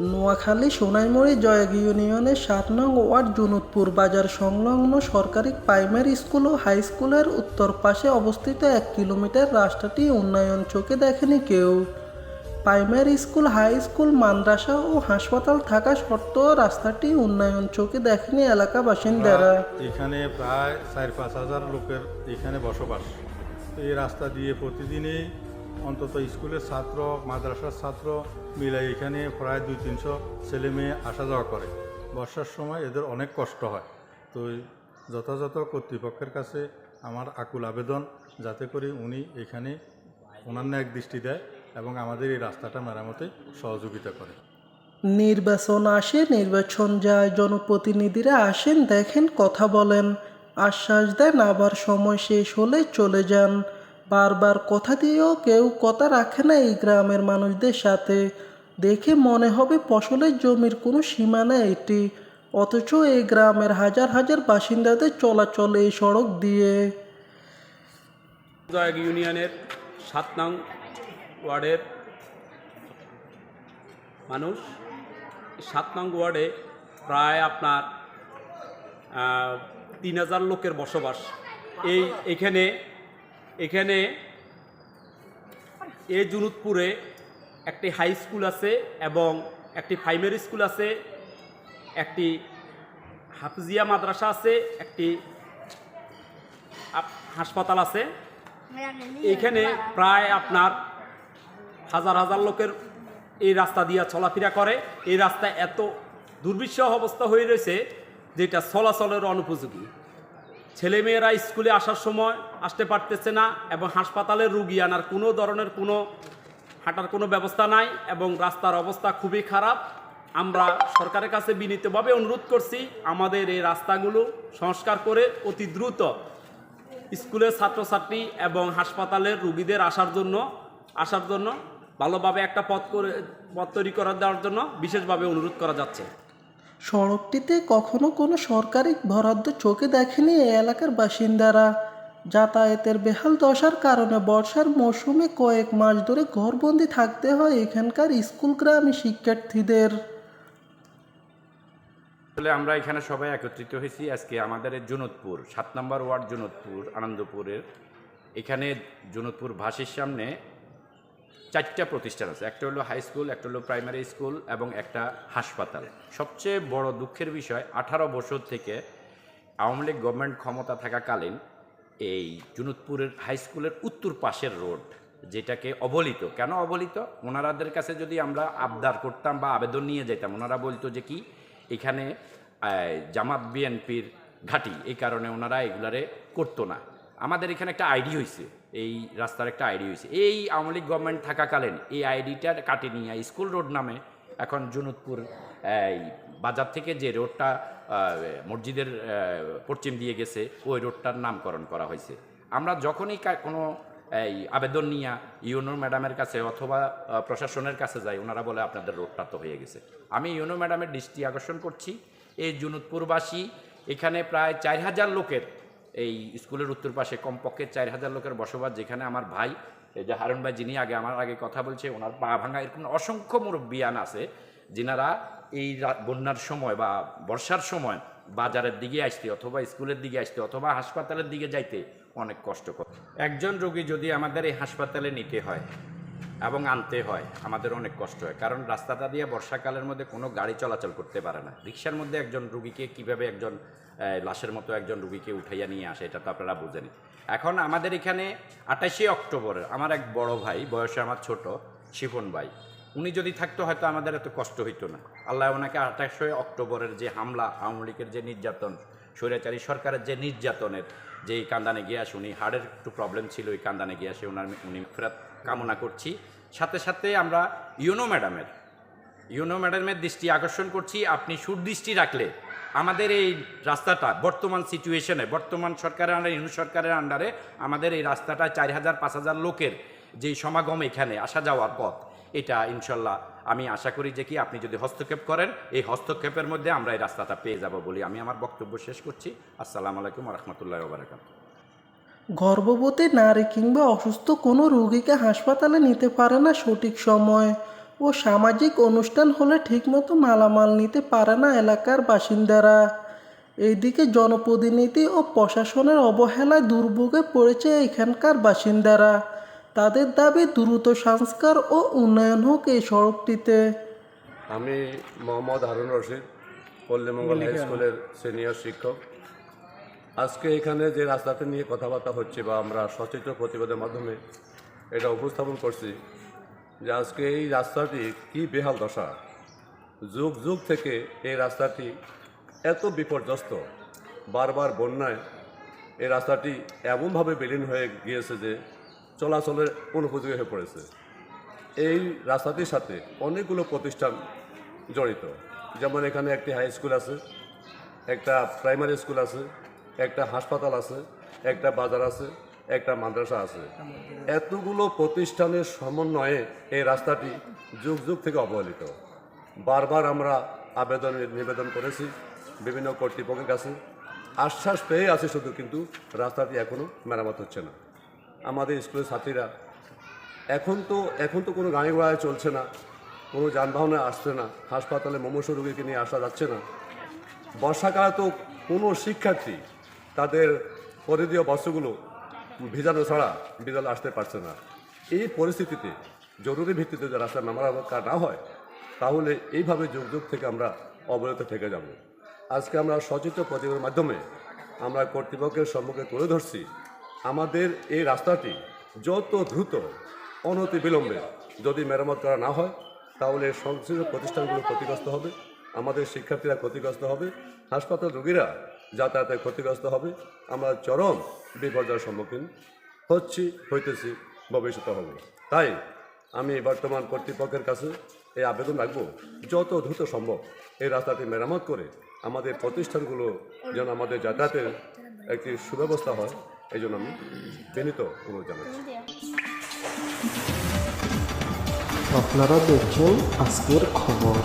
নোয়াখালী সোনাইমুড়ি জয়গ ইউনিয়নের সাত নং ওয়ার্ড জুনুদপুর বাজার সংলগ্ন সরকারি প্রাইমারি স্কুল ও হাই স্কুলের উত্তর পাশে অবস্থিত এক কিলোমিটার রাস্তাটি উন্নয়ন চোখে দেখেনি কেউ। প্রাইমারি স্কুল, হাই স্কুল, মাদ্রাসা ও হাসপাতাল থাকা সত্ত্বেও রাস্তাটি উন্নয়ন চোখে দেখেনি এলাকা বাসিন্দারা এখানে প্রায় চার পাঁচ হাজার লোকের এখানে বসবাস। এই রাস্তা দিয়ে প্রতিদিনই অন্তত স্কুলের ছাত্র, মাদ্রাসার ছাত্র মিলে এখানে প্রায় দুই তিনশো ছেলে মেয়ে আসা যাওয়া করে। বর্ষার সময় এদের অনেক কষ্ট হয়। তো যথাযথ কর্তৃপক্ষের কাছে আমার আকুল আবেদন, যাতে করে উনি এখানে অন্যান্য এক দৃষ্টি দেয় এবং আমাদের এই রাস্তাটা মেরামতে সহযোগিতা করে। নির্বাচন আসে, নির্বাচন যায়, জনপ্রতিনিধিরা আসেন, দেখেন, কথা বলেন। আশ্বাস দেন, আবার সময় শেষ হলে চলে যান। বারবার কথা দিয়েও কেউ কথা রাখে না এই গ্রামের মানুষদের সাথে। দেখে মনে হবে ফসলের জমির কোনো সীমা নেই এটি। অথচ এই গ্রামের হাজার হাজার বাসিন্দাদের চলাচল এই সড়ক দিয়ে। ইউনিয়নের সাত নং ওয়ার্ডের মানুষ। সাত নং ওয়ার্ডে প্রায় আপনার তিন হাজার লোকের বসবাস। এই এখানে এখানে এ জুনুদপুরে একটি হাই স্কুল আছে এবং একটি প্রাইমারি স্কুল আছে, একটি হাফজিয়া মাদ্রাসা আছে, একটি হাসপাতাল আছে। এখানে প্রায় আপনার হাজার হাজার লোকের এই রাস্তা দিয়ে চলাফেরা করে। এই রাস্তা এত দুর্বিষহ অবস্থা হয়ে রয়েছে যেটা চলাচলের অনুপযোগী। ছেলেমেয়েরা স্কুলে আসার সময় আসতে পারতেছে না এবং হাসপাতালে রুগী আনার কোনো ধরনের কোনো হাঁটার কোনো ব্যবস্থা নাই এবং রাস্তার অবস্থা খুবই খারাপ। আমরা সরকারের কাছে বিনীতভাবে অনুরোধ করছি আমাদের এই রাস্তাগুলো সংস্কার করে অতি দ্রুত স্কুলের ছাত্রছাত্রী এবং হাসপাতালের রুগীদের আসার জন্য আসার জন্য ভালোভাবে একটা পথ করে, পথ তৈরি করে দেওয়ার জন্য বিশেষভাবে অনুরোধ করা যাচ্ছে। সড়কটিতে কখনো কোনো সরকারি বরাদ্দ চোখে দেখেনি এই এলাকার বাসিন্দারা। যাতায়াতের বেহাল দশার কারণে বর্ষার মৌসুমে কয়েক মাস ধরে ঘরবন্দি থাকতে হয় এখানকার স্কুল গ্রামী শিক্ষার্থীদের। আসলে আমরা এখানে সবাই একত্রিত হয়েছি আজকে আমাদের জুনতপুর সাত নম্বর ওয়ার্ড জুনতপুর আনন্দপুরের। এখানে জুনতপুর ভাসির সামনে চারটা প্রতিষ্ঠান আছে। একটা হলো হাই স্কুল একটা হলো প্রাইমারি স্কুল এবং একটা হাসপাতাল। সবচেয়ে বড় দুঃখের বিষয়, আঠারো বছর থেকে আওয়ামী লীগ গভর্নমেন্ট ক্ষমতা থাকাকালীন এই জুনুদপুরের হাই স্কুলের উত্তর পাশের রোড যেটাকে অবলিত। কেন অবলিত? ওনারাদের কাছে যদি আমরা আবদার করতাম বা আবেদন নিয়ে যেতাম, ওনারা বলতো যে কি, এখানে জামাত বিএনপির ঘাঁটি, এই কারণে ওনারা এগুলারে করতো না। আমাদের এখানে একটা আইডি হয়েছে এই রাস্তার একটা আইডি হয়েছে। এই আওয়ামী লীগ গভর্নমেন্ট থাকাকালীন এই আইডিটা কাটে নিয়ে স্কুল রোড নামে এখন জুনুদপুর, এই বাজার থেকে যে রোডটা মসজিদের পশ্চিম দিয়ে গেছে, ওই রোডটার নামকরণ করা হয়েছে। আমরা যখনই কোনো, এই আবেদন নিয়ে ইউনো ম্যাডামের কাছে অথবা প্রশাসনের কাছে যাই, ওনারা বলে আপনাদের রোডটা তো হয়ে গেছে। আমি ইউনো ম্যাডামের দৃষ্টি আকর্ষণ করছি। এই জুনুদপুরবাসী এখানে প্রায় চার হাজার লোকের এই স্কুলের উত্তর পাশে কমপক্ষে চার হাজার লোকের বসবাস যেখানে আমার ভাই, এই যে হারুন ভাই যিনি আগে আমার আগে কথা বলছে, ওনার পা ভাঙা এরকম অসংখ্য মুরব্বিয়ান আছে, যিনারা এই বন্যার সময় বা বর্ষার সময় বাজারের দিকে আসতে অথবা স্কুলের দিকে আসতে অথবা হাসপাতালের দিকে যাইতে অনেক কষ্ট করে। একজন রোগী যদি আমাদের এই হাসপাতালে নিতে হয় এবং আনতে হয়, আমাদের অনেক কষ্ট হয়, কারণ রাস্তাটা দিয়ে বর্ষাকালের মধ্যে কোনো গাড়ি চলাচল করতে পারে না। রিক্সার মধ্যে একজন রুগীকে কীভাবে একজন লাশের মতো একজন রুগীকে উঠাইয়া নিয়ে আসে, এটা তো আপনারা বুঝেন। এখন আমাদের এখানে আঠাশে অক্টোবর, আমার এক বড় ভাই, বয়সে আমার ছোট শিপন ভাই, উনি যদি থাকতো হয়তো আমাদের এত কষ্ট হইতো না। আল্লাহ ওনাকে আঠাশে অক্টোবরের যে হামলা, আওয়ামী লীগের যে নির্যাতন, স্বৈরাচারী সরকারের যে নির্যাতনের যে এই কান্দানে গিয়ে আসে, উনি হার্টের একটু প্রবলেম ছিল, ওই কান্দানে গিয়ে আসে, ওনার উনি ফেরত কামনা করছি। সাথে সাথে আমরা ইউনো ম্যাডামের ইউনো ম্যাডামের দৃষ্টি আকর্ষণ করছি। আপনি সুদৃষ্টি রাখলে আমাদের এই রাস্তাটা বর্তমান সিচুয়েশনে বর্তমান সরকারের আন্ডারে ইউনো সরকারের আন্ডারে আমাদের এই রাস্তাটা চার হাজার, পাঁচ হাজার লোকের যে সমাগম এখানে আসা যাওয়ার পথ, এটা ইনশাল্লাহ আমি আশা করি যে কি আপনি যদি হস্তক্ষেপ করেন, এই হস্তক্ষেপের মধ্যে আমরা এই রাস্তাটা পেয়ে যাব বলে আমি আমার বক্তব্য শেষ করছি। আসসালামু আলাইকুম রহমতুল্লাহ বারাকাত গর্ভবতী নারী কিংবা অসুস্থ কোনো রোগীকে হাসপাতালে নিতে পারে না সঠিক সময়। ও সামাজিক অনুষ্ঠান হলে ঠিকমতো মালামাল নিতে পারে না এলাকার বাসিন্দারা। এইদিকে জনপ্রতিনিধি ও প্রশাসনের অবহেলায় দুর্ভোগে পড়েছে এখানকার বাসিন্দারা। তাদের দাবি দ্রুত সংস্কার ও উন্নয়ন হোক এই সড়কটিতে। আমি মোহাম্মদ হারুন রশিদ পল্লীমঙ্গল হাই স্কুলের সিনিয়র শিক্ষক। আজকে এখানে যে রাস্তাটি নিয়ে কথাবার্তা হচ্ছে বা আমরা সচেতন প্রতিবাদের মাধ্যমে এটা উপস্থাপন করছি যে আজকে এই রাস্তাটি কি বেহাল দশা? যুগ যুগ থেকে এই রাস্তাটি এত বিপর্যস্ত। বারবার বন্যায় এই রাস্তাটি এমনভাবে বিলীন হয়ে গিয়েছে যে চলাচলের অনুপযোগী হয়ে পড়েছে। এই রাস্তাটির সাথে অনেকগুলো প্রতিষ্ঠান জড়িত। যেমন এখানে একটি হাই স্কুল আছে, একটা প্রাইমারি স্কুল আছে, একটা হাসপাতাল আছে, একটা বাজার আছে একটা মাদ্রাসা আছে। এতগুলো প্রতিষ্ঠানের সমন্বয়ে এই রাস্তাটি যুগ যুগ থেকে অবহেলিত। বারবার আমরা আবেদন নিবেদন করেছি বিভিন্ন কর্তৃপক্ষের কাছে। আশ্বাস পেয়ে আছে শুধু কিন্তু রাস্তাটি এখনও মেরামত হচ্ছে না। আমাদের স্কুলের ছাত্রীরা এখন তো এখন তো কোনো গাড়ি ঘোড়ায় চলছে না কোনো যানবাহনে আসছে না হাসপাতালে মুমূর্ষ রোগীকে নিয়ে আসা যাচ্ছে না। বর্ষাকালে তো কোনো শিক্ষার্থী তাদের পরিধীয় বস্ত্রগুলো ভিজানো ছাড়া বিদ্যালয়ে আসতে পারছে না। এই পরিস্থিতিতে জরুরি ভিত্তিতে যে রাস্তা কাজ না হয়, তাহলে এইভাবে যুগ যুগ থেকে আমরা অবহেলিত থেকে যাব। আজকে আমরা সচেতন প্রতিবাদের মাধ্যমে আমরা কর্তৃপক্ষের সম্মুখে তুলে ধরছি, আমাদের এই রাস্তাটি যত দ্রুত অনতি বিলম্বে যদি মেরামত করা না হয়, তাহলে সংশ্লিষ্ট প্রতিষ্ঠানগুলো ক্ষতিগ্রস্ত হবে, আমাদের শিক্ষার্থীরা ক্ষতিগ্রস্ত হবে, হাসপাতাল রোগীরা যাতায়াতে ক্ষতিগ্রস্ত হবে। আমরা চরম বিপর্যয়ের সম্মুখীন হচ্ছি, হইতেছি ভবিষ্যতে হবে। তাই আমি বর্তমান কর্তৃপক্ষের কাছে এই আবেদন রাখব, যত দ্রুত সম্ভব। এই রাস্তাটি মেরামত করে আমাদের প্রতিষ্ঠানগুলো যেন আমাদের যাতায়াতের একটি সুব্যবস্থা হয়, এই জন্য আমি বিনীত অনুরোধ জানাচ্ছি। আপনারা দেখছেন আজকের খবর।